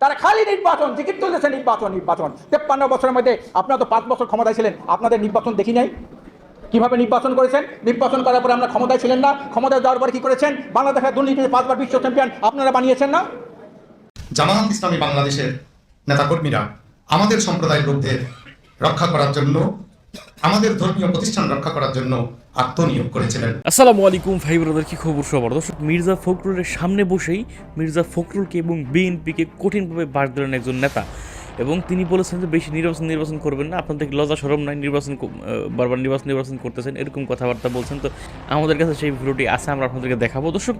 তারা খালি নির্বাচন, টিকিট তুলেছে নির্বাচন নির্বাচন। তেপ্পান্ন বছরের মধ্যে আপনারা তো পাঁচ বছর ক্ষমতায় ছিলেন, আপনাদের নির্বাচন দেখি নাই? কীভাবে নির্বাচন করেছেন? নির্বাচন করার পরে আমরা ক্ষমতায় ছিলেন না, ক্ষমতায় যাওয়ার পরে কি করেছেন? বাংলাদেশের দুর্নীতিতে পাঁচবার বিশ্ব চ্যাম্পিয়ন আপনারা বানিয়েছেন না? জামায়াত ইসলামী বাংলাদেশের নেতাকর্মীরা আমাদের সম্প্রদায়ের লোকদের রক্ষা করার জন্য আমাদের ধর্মীয় প্রতিষ্ঠান রক্ষা করার জন্য আত্মনিয়োগ করেছিলেন। আসসালামু আলাইকুম ভাই ব্রাদার কি খবর সবার? দর্শক, মির্জা ফখরুলের সামনে বসেই মির্জা ফখরুলকে এবং বিএনপিকে কঠিনভাবে বাদ দিলেন একজন নেতা। এবং তিনি বলেছেন যে, বেশি নির্বাচন নির্বাচন করবেন না। আপনাদের লজ্জা সরম নাই, নির্বাচন বারবার নির্বাচন নির্বাচন করতেছেন। এরকম কথাবার্তা বলছেন। তো আমাদের কাছে সেই ভিডিওটি আছে, আমরা আপনাদেরকে দেখাবো। দর্শক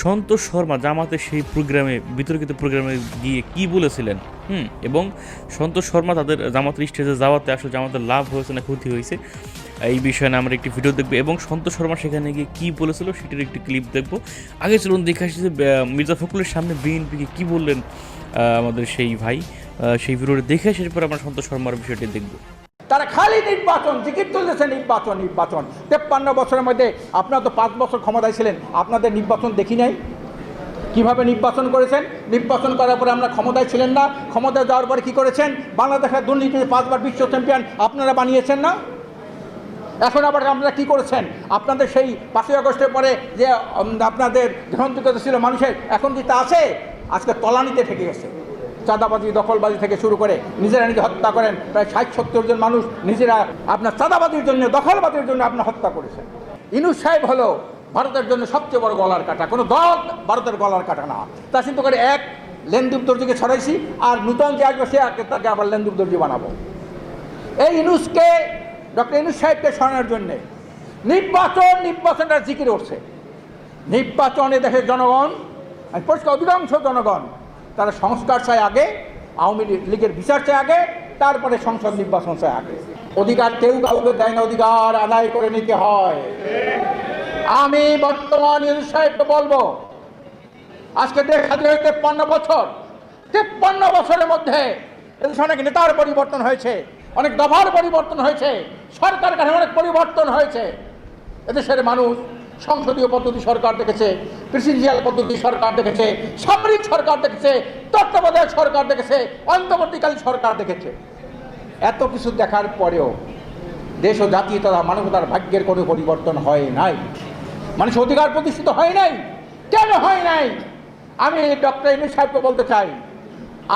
সন্তোষ শর্মা জামাতে সেই প্রোগ্রামে, বিতর্কিত প্রোগ্রামে গিয়ে কি বলেছিলেন? হুম, এবং সন্তোষ শর্মা তাদের জামাতের স্টেজে যাওয়াতে আসলে জামাতের লাভ হয়েছে না ক্ষতি হয়েছে, এই বিষয়ে আমরা একটি ভিডিও দেখব। এবং সন্তোষ শর্মা সেখানে গিয়ে কী বলেছিল সেটির একটি ক্লিপ দেখব। আগে চলুন দেখে আসি যে মির্জা ফখরুলের সামনে বিএনপিকে কী বললেন আমাদের সেই ভাই সেই ভিডিওটি দেখে আসার পর আমরা সন্তোষ শর্মার বিষয়টি দেখব। তারা খালি নির্বাচন টিকিট তুলেছে নির্বাচন নির্বাচন। তেপ্পান্ন বছরের মধ্যে আপনারা তো পাঁচ বছর ক্ষমতায় ছিলেন, আপনাদের নির্বাচন দেখি নাই? কীভাবে নির্বাচন করেছেন? নির্বাচন করার পরে আমরা ক্ষমতায় ছিলেন না, ক্ষমতায় যাওয়ার পরে কী করেছেন? বাংলাদেশের দুর্নীতিতে পাঁচবার বিশ্ব চ্যাম্পিয়ন আপনারা বানিয়েছেন না? এখন আবার আপনারা কি করেছেন? আপনাদের সেই পাঁচই আগস্টের পরে যে আপনাদের গ্রহণযোগ্যতা ছিল মানুষের, এখন কি তা আছে? আজকে তলানিতে ঠেকে গেছে। চাঁদাবাজি, দখলবাজি থেকে শুরু করে নিজেরা নিজে হত্যা করেন। প্রায় ষাট, সত্তর জন মানুষ নিজেরা আপনার চাঁদাবাজির জন্য, দখলবাজির জন্য আপনার হত্যা করেছেন ইনুস সাহেব হলো ভারতের জন্য সবচেয়ে বড় গলার কাটা। কোনো দল ভারতের গলার কাটা না। তা চিন্তা করে এক লেনদুপ দর্জিকে ছড়াইছি, আর নূতন যে আসবে সে তাকে আবার লেনদুপ দর্জি বানাবো। এই ইনুসকে, ডক্টর ইনুস সাহেবকে সরানোর জন্যে নির্বাচন, নির্বাচনটা জিকির উঠছে নির্বাচনে দেশের জনগণ পরিষ্কার অধিকাংশ জনগণ তারা সংস্কার চায় আগে, আওয়ামী লীগের বিচার চায় আগে, তারপরে সংসদ নির্বাচন চায় আগে। অধিকার কেউ কাউকে দেয় না, অধিকার আদায় করে নিতে হয়। আমি বর্তমান সাহেবকে বলব, আজকে স্বাধীন হয়ে তেপ্পান্ন বছর। তেপ্পান্ন বছরের মধ্যে এদেশে অনেক নেতার পরিবর্তন হয়েছে, অনেক দফার পরিবর্তন হয়েছে সরকার কাঠামো অনেক পরিবর্তন হয়েছে। এদেশের মানুষ সংসদীয় পদ্ধতি সরকার দেখেছে প্রেসিডেন্সিয়াল পদ্ধতি সরকার দেখেছে, সামরিক সরকার দেখেছে, তত্ত্বাবধায়ক সরকার দেখেছে, অন্তর্বর্তীকালীন সরকার দেখেছে। এত কিছু দেখার পরেও দেশ ও জাতি তথা মানবতার ভাগ্যের কোনো পরিবর্তন হয় নাই। মানুষ অধিকার প্রতিষ্ঠিত হয় নাই। কেন হয় নাই? আমি ডক্টর ইনু সাহেবকে বলতে চাই,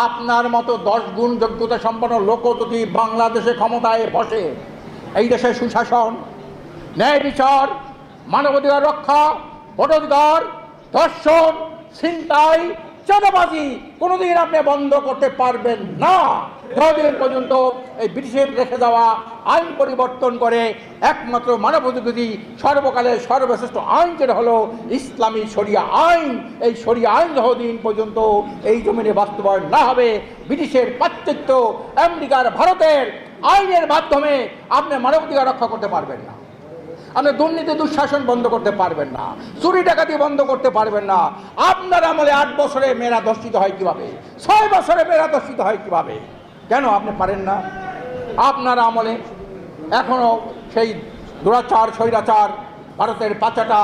আপনার মতো দশ গুণ যোগ্যতা সম্পন্ন লোক যদি বাংলাদেশে ক্ষমতায় বসে, এই দেশের সুশাসন, ন্যায় বিচার মানবাধিকার রক্ষা, ভোটাধিকার, ধর্ষণ, ছিনতাই, চাঁদাবাজি কোনোদিন আপনি বন্ধ করতে পারবেন না। যতদিন পর্যন্ত এই ব্রিটিশের রেখে দেওয়া আইন পরিবর্তন করে একমাত্র মানবাধিকারী সর্বকালের সর্বশ্রেষ্ঠ আইন যেটা হলো ইসলামী শরিয়া আইন। এই শরিয়া আইন যতদিন পর্যন্ত এই জমিনে বাস্তবায়ন না হবে। ব্রিটিশের পাশ্চাত্য, আমেরিকার, ভারতের আইনের মাধ্যমে আপনি মানবাধিকার রক্ষা করতে পারবেন না। আপনি দুর্নীতি, দুঃশাসন বন্ধ করতে পারবেন না। চুরি, ডাকাতি বন্ধ করতে পারবেন না। আপনার আমলে আট বছরে মেয়েরা দর্শিত হয় কীভাবে? ছয় বছরে মেয়েরা দর্শিত হয় কীভাবে? কেন আপনি পারেন না? আপনার আমলে এখনও সেই দুরাচার, স্বৈরাচার, ভারতের পাচাটা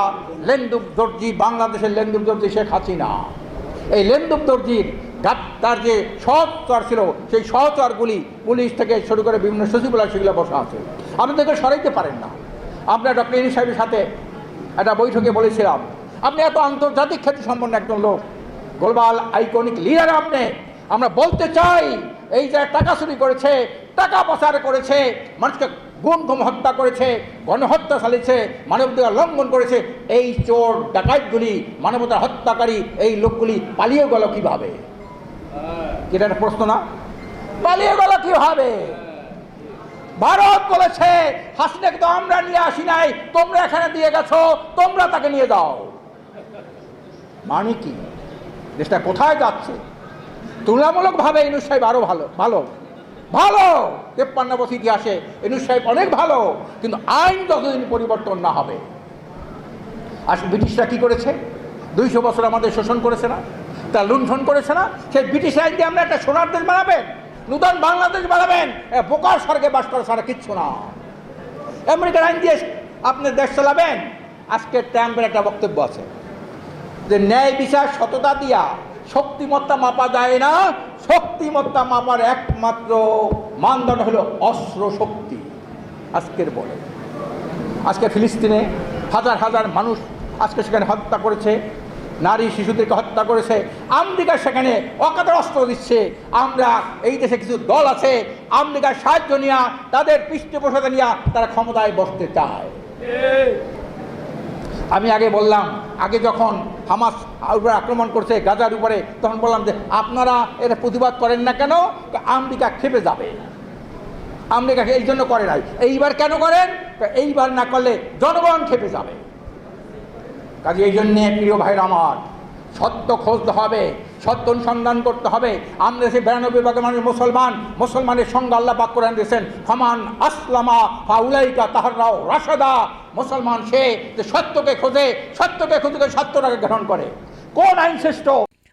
লেন্দুপ দর্জি, বাংলাদেশের লেন্দুপ দর্জি শেখ হাসিনা। এই লেন্দুপ দর্জির তার যে সহচর ছিল, সেই সহচরগুলি পুলিশ থেকে শুরু করে বিভিন্ন সচিবালয় সেগুলো বসা আছে। আপনি তাকে সরাইতে পারেন না। আমরা ডক্টর ইনি সাহেবের সাথে একটা বৈঠকে বলেছিলাম আপনি এত আন্তর্জাতিক খ্যাতি সম্পন্ন একজন লোক গ্লোবাল আইকনিক লিডার আপনি। আমরা বলতে চাই এই যে টাকা চুরি করেছে টাকা পাচার করেছে মানুষকে গুম গুম হত্যা করেছে গণহত্যা চালিয়েছে মানবাধিকার লঙ্ঘন করেছে এই চোর ডাকাতগুলি মানবতার হত্যাকারী এই লোকগুলি পালিয়ে গেল কীভাবে? এটা একটা প্রশ্ন না? পালিয়ে গেল কীভাবে? ভারত বলেছে, হাসিনাকে তো আমরা নিয়ে আসি নাই, তোমরা এখানে দিয়ে গেছো, তোমরা তাকে নিয়ে যাও। মানে কি? দেশটা কোথায় যাচ্ছে? তুলনামূলকভাবে ইনুস সাহেব আরও ভালো ভালো। ভালো! তেপ্পান্ন বছর ইতিহাসে ইনুস সাহেব অনেক ভালো, কিন্তু আইন যতদিন পরিবর্তন না হবে, আর ব্রিটিশরা কি করেছে? দুইশো বছর আমাদের শোষণ করেছে না তা লুণ্ঠন করেছে না, সেই ব্রিটিশ আইন দিয়ে আমরা একটা সোনার দেশ বানাবেন? নূতন বাংলাদেশ বানাবেন। বোকার স্বর্গে বাস করা ছাড়া কিচ্ছু না। আমেরিকার আইন দিয়ে আপনি দেশ চালাবেন। আজকে ট্রাম্পের একটা বক্তব্য আছে। যে ন্যায় বিচার সততা দিয়া শক্তিমত্তা মাপা যায় না। শক্তিমত্তা মাপার একমাত্র মানদণ্ড হলো অস্ত্র শক্তি। আজকের বলে। আজকে ফিলিস্তিনে হাজার হাজার মানুষ আজকে সেখানে হত্যা করেছে। নারী শিশুদেরকে হত্যা করেছে। আমেরিকা সেখানে অকাতর অস্ত্র দিচ্ছে। আমরা এই দেশে কিছু দল আছে, আমেরিকার সাহায্য নিয়ে, তাদের পৃষ্ঠপোষকতা নিয়ে তারা ক্ষমতায় বসতে চায়। আমি আগে বললাম, আগে যখন হামাস উপরে আক্রমণ করছে গাজার উপরে, তখন বললাম যে, আপনারা এটা প্রতিবাদ করেন না কেন? আমেরিকা খেপে যাবে। আমেরিকা এই জন্য করে নাই। এইবার কেন করেন? এইবার না করলে জনগণ খেপে যাবে। কাজে এই জন্যে, প্রিয় ভাইরা আমার, সত্য খুঁজতে হবে, সত্য অনুসন্ধান করতে হবে। আমরা সে বিরানব্বই ভাগের মানুষ মুসলমান, মুসলমানের সঙ্গে আল্লাহ পাক করেন দিয়েছেন, ফমান আসলামা ফাউলাইকা তাহারাও রাশাদা। মুসলমান সে যে সত্যকে খোঁজে, সত্যকে খুঁজে সত্যটাকে গ্রহণ করে। কোন আইন শ্রেষ্ঠ?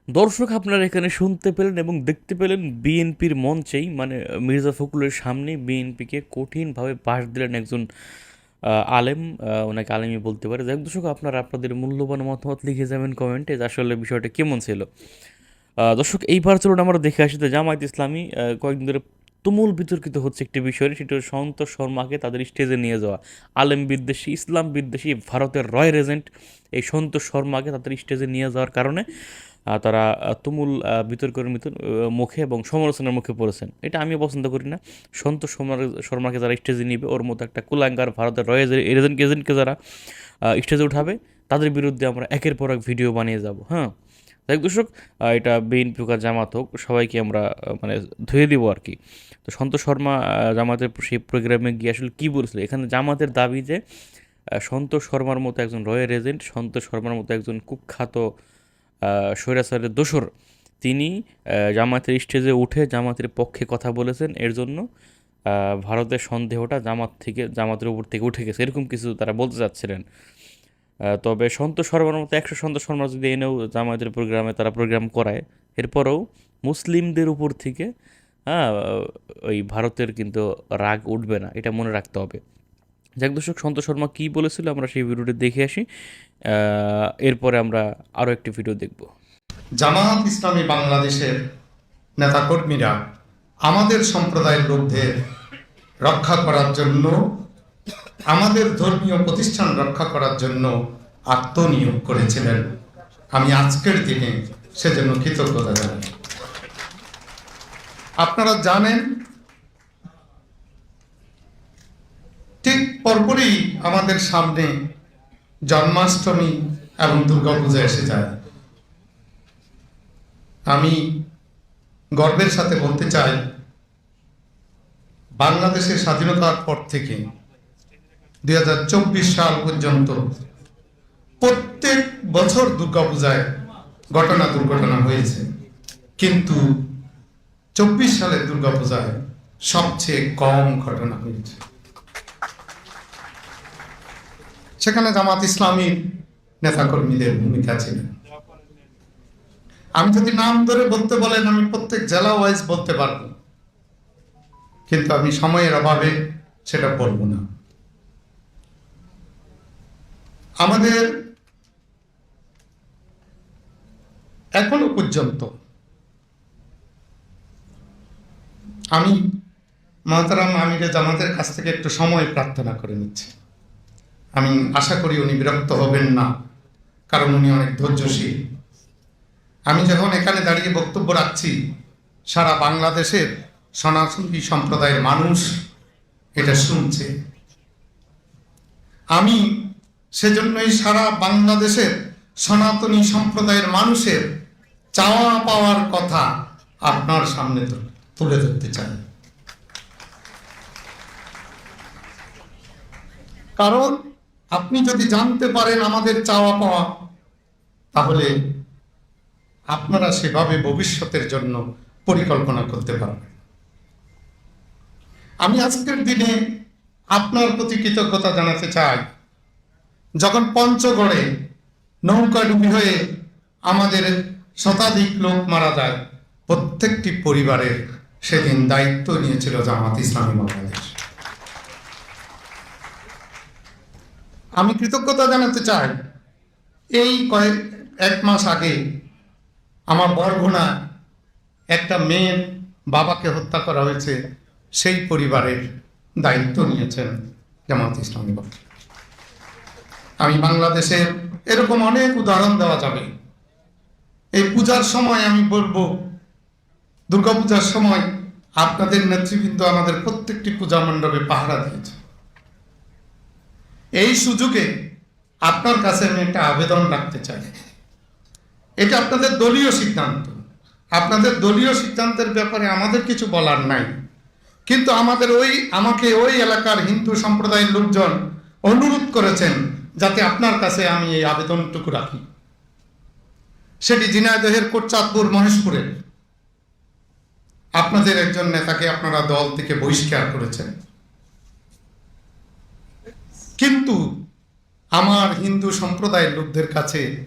দর্শক, আপনারা এখানে শুনতে পেলেন এবং দেখতে পেলেন বিএনপির মঞ্চেই মানে মির্জা ফখরুলের সামনে বিএনপিকে কঠিনভাবে বাস দিলেন একজন আলেম ওনাকে আলেমই বলতে পারে। যাই দর্শক, আপনারা আপনাদের মূল্যবান মতামত লিখে যাবেন কমেন্টে যে আসলে বিষয়টা কেমন ছিল। দর্শক, এইবার চলুন আমরা দেখে আসি জামায়াত ইসলামী কয়েকদিন ধরে তুমুল বিতর্কিত হচ্ছে একটি বিষয়। সেটা সন্তোষ শর্মাকে তাদের স্টেজে নিয়ে যাওয়া। আলেম বিদ্বেষী, ইসলাম বিদ্বেষী, ভারতের রয়্যাল এজেন্ট এই সন্তোষ শর্মাকে তাদের স্টেজে নিয়ে যাওয়ার কারণে তারা তুমুল বিতর্কের মুখে এবং সমালোচনার মুখে পড়েছেন। এটা আমিও পছন্দ করি না। সন্তোষ শর্মাকে যারা স্টেজে নিবে, ওর মতো একটা কুলাঙ্গার ভারতের রয়্যাল এজেন্ট, এজেন্টকে যারা স্টেজে উঠাবে, তাদের বিরুদ্ধে আমরা একের পর এক ভিডিও বানিয়ে যাব হ্যাঁ? হোক দর্শক এটা বিএনপি হোক জামাত হোক, সবাইকে আমরা মানে ধুয়ে দিব আর কি। তো সন্তোষ শর্মা জামাতের সেই প্রোগ্রামে গিয়ে আসলে কী বলছিল? এখানে জামাতের দাবি যে সন্তোষ শর্মার মতো একজন রয়্যাল এজেন্ট, সন্তোষ শর্মার মতো একজন কুখ্যাত স্বৈরাচারের দোসর তিনি জামাতের স্টেজে উঠে জামাতের পক্ষে কথা বলেছেন। এর জন্য ভারতের সন্দেহটা জামাত থেকে, জামাতের উপর থেকে উঠে গেছে। এরকম কিছু তারা বলতে চাচ্ছিলেন। তবে সন্তোষ শর্মার মতো একশো সন্তোষ শর্মা যদি এনেও জামায়াতের প্রোগ্রামে তারা প্রোগ্রাম করায়, এরপরেও মুসলিমদের উপর থেকে হ্যাঁ ওই ভারতের কিন্তু রাগ উঠবে না, এটা মনে রাখতে হবে। যাক দর্শক, সন্তোষ শর্মা কী বলেছিল আমরা সেই ভিডিওটি দেখে আসি। এরপরে আমরা আরও একটি ভিডিও দেখব। জামাত ইসলামী বাংলাদেশের নেতাকর্মীরা আমাদের সম্প্রদায়ের লোকদের রক্ষা করার জন্য, আমাদের ধর্মীয় প্রতিষ্ঠান রক্ষা করার জন্য আত্মনিয়োগ করেছিলেন। আমি আজকের দিনে সেজন্য কৃতজ্ঞতা জানাই। আপনারা জানেন ঠিক পরপরই আমাদের সামনে জন্মাষ্টমী এবং দুর্গাপূজা এসে যায়। আমি গর্বের সাথে বলতে চাই, বাংলাদেশের স্বাধীনতার পর থেকে দুই হাজার চব্বিশ সাল পর্যন্ত প্রত্যেক বছর দুর্গাপূজায় ঘটনা দুর্ঘটনা হয়েছে। কিন্তু চব্বিশ সালের দুর্গাপূজায় সবচেয়ে কম ঘটনা হয়েছে। সেখানে জামাত ইসলামীর নেতাকর্মীদের ভূমিকা ছিল। আমি যদি নাম ধরে বলতে বলেন, আমি প্রত্যেক জেলা ওয়াইজ বলতে পারব। কিন্তু আমি সময়ের অভাবে সেটা বলব না। আমাদের এখনও পর্যন্ত আমি মাতারাম আমিরে জামাতের কাছ থেকে একটু সময় প্রার্থনা করে নিচ্ছি। আমি আশা করি উনি বিরক্ত হবেন না, কারণ উনি অনেক ধৈর্যশীল। আমি যখন এখানে দাঁড়িয়ে বক্তব্য রাখছি, সারা বাংলাদেশের সনাতনী সম্প্রদায়ের মানুষ এটা শুনছে। আমি সেজন্যই সারা বাংলাদেশের সনাতনী সম্প্রদায়ের মানুষের চাওয়া পাওয়ার কথা আপনার সামনে তুলে ধরতে চাই। কারণ আপনি যদি জানতে পারেন আমাদের চাওয়া পাওয়া, তাহলে আপনারা সেভাবে ভবিষ্যতের জন্য পরিকল্পনা করতে পারবেন। আমি আজকের দিনে আপনার প্রতি কৃতজ্ঞতা জানাতে চাই, যখন পঞ্চগড়ে নৌকা ডুবি হয়ে আমাদের শতাধিক লোক মারা যায়, প্রত্যেকটি পরিবারের সেদিন দায়িত্ব নিয়েছিল জামাত ইসলামী বাংলাদেশ। আমি কৃতজ্ঞতা জানাতে চাই, এই কয়েক, এক মাস আগে আমার বরগুনা একটা মেয়ের বাবাকে হত্যা করা হয়েছে, সেই পরিবারের দায়িত্ব নিয়েছেন জামাত ইসলামী। আমি বাংলাদেশের এরকম অনেক উদাহরণ দেওয়া যাবে এই পূজার সময় আমি বলব, দুর্গাপূজার সময় আপনাদের নেতৃবৃন্দ আমাদের প্রত্যেকটি পূজা মণ্ডপে পাহারা দিয়েছে এই সুযোগে আপনার কাছে আমি একটা আবেদন রাখতে চাই। এটা আপনাদের দলীয় সিদ্ধান্ত। আপনাদের দলীয় সিদ্ধান্তের ব্যাপারে আমাদের কিছু বলার নাই। কিন্তু আমাদের ওই, আমাকে ওই এলাকার হিন্দু সম্প্রদায়ের লোকজন অনুরোধ করেছেন যাতে আপনার কাছে আমি এই আবেদনটুকু রাখি। সেটি ঝিনাইদহের কোটচাঁদপুর মহেশপুরের। আপনাদের একজন নেতাকে আপনারা দল থেকে বহিষ্কার করেছেন। কিন্তু আমার হিন্দু সম্প্রদায়ের লোকদের কাছে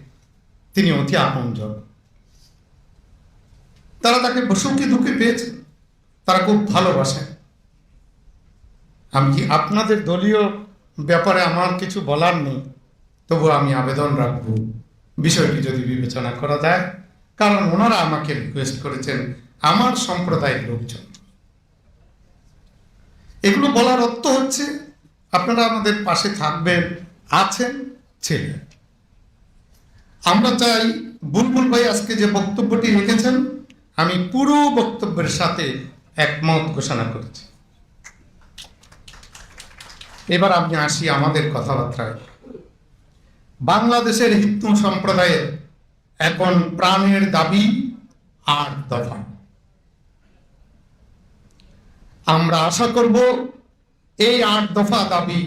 তিনি অতি আপনজন। তারা তাকে সুখে দুঃখে পেয়েছে। তারা খুব ভালোবাসেন। আমি কি আপনাদের দলীয় ব্যাপারে আমার কিছু বলার নেই? তবু আমি আবেদন রাখব। বিষয়টি যদি বিবেচনা করা যায়, কারণ ওনারা আমাকে রিকোয়েস্ট করেছেন আমার সম্প্রদায়ের লোকজন। এগুলো বলার অর্থ হচ্ছে আপনারা আমাদের পাশে থাকবেন, আছেন ছিলেন আমরা চাই বুলবুল ভাই আজকে যে বক্তব্যটি রেখেছেন, আমি পুরো বক্তব্যের সাথে একমত ঘোষণা করেছি। এবার আমি আসি আমাদের কথাবার্তায়। বাংলাদেশের হিন্দু সম্প্রদায়ের এখন প্রাণের দাবি আট দফা। আমরা আশা করব এই আট দফা দাবি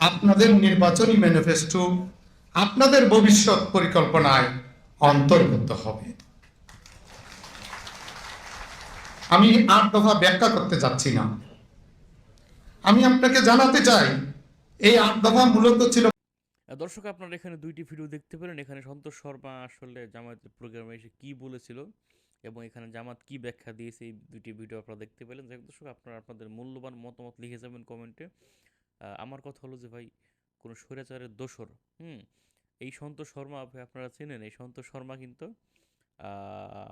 আপনাদের নির্বাচনী ম্যানিফেস্টো আপনাদের ভবিষ্যৎ পরিকল্পনায় অন্তর্ভুক্ত হবে। আমি আট দফা ব্যাখ্যা করতে যাচ্ছি না। আমি আপনাকে জানাতে চাই, এই আট দফা মূলত ছিল দর্শক, আপনারা এখানে দুইটি ভিডিও দেখতে পেলেন। এখানে সন্তোষ শর্মা আসলে জামায়াতের প্রোগ্রামে এসে কি বলেছিল? এবং এখানে জামাত কি ব্যাখ্যা দিয়েছে এই দুটি ভিডিও আপনারা দেখতে পেলেন। যাই দর্শক, আপনারা আপনাদের মূল্যবান মতামত লিখে যাবেন কমেন্টে। আমার কথা হলো যে ভাই, কোনো স্বৈরাচারের দোসর হুম, এই সন্তোষ শর্মা আপনি- আপনারা চেনেন, এই সন্তোষ শর্মা কিন্তু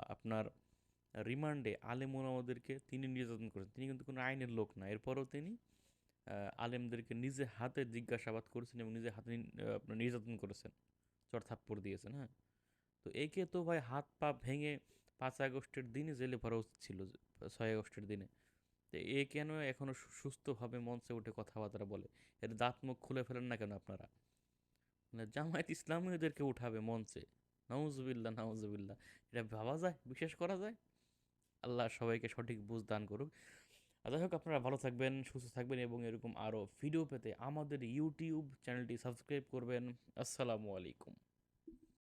আপনার রিমান্ডে আলেম ওলামাদেরকে তিনি নির্যাতন করেছেন। তিনি কিন্তু কোনো আইনের লোক না। এরপরও তিনি আলেমদেরকে নিজে হাতে জিজ্ঞাসাবাদ করেছেন এবং নিজে হাতে আপনার নির্যাতন করেছেন। চর থাপ্পড় দিয়েছেন হ্যাঁ। তো একে তো ভাই হাত পা ভেঙে পাঁচ আগস্টের দিনে জেলে ভরা উচিত ছিল, ছয় আগস্টের দিনে। তো এ কেন এখনও সু- সুস্থভাবে মঞ্চে উঠে কথাবার্তা বলে? এর দাঁত মুখ খুলে ফেলেন না কেন আপনারা? মানে জামায়াত ইসলামীদেরকে উঠাবে মঞ্চে। নাউজুবিল্লাহ নাউজুবিল্লাহ। এটা ভাবা যায়? বিশ্বাস করা যায়? আল্লাহ সবাইকে সঠিক বুঝ দান করুক। আর যাই হোক, আপনারা ভালো থাকবেন, সুস্থ থাকবেন এবং এরকম আরও ভিডিও পেতে আমাদের ইউটিউব চ্যানেলটি সাবস্ক্রাইব করবেন। আসসালামু আলাইকুম।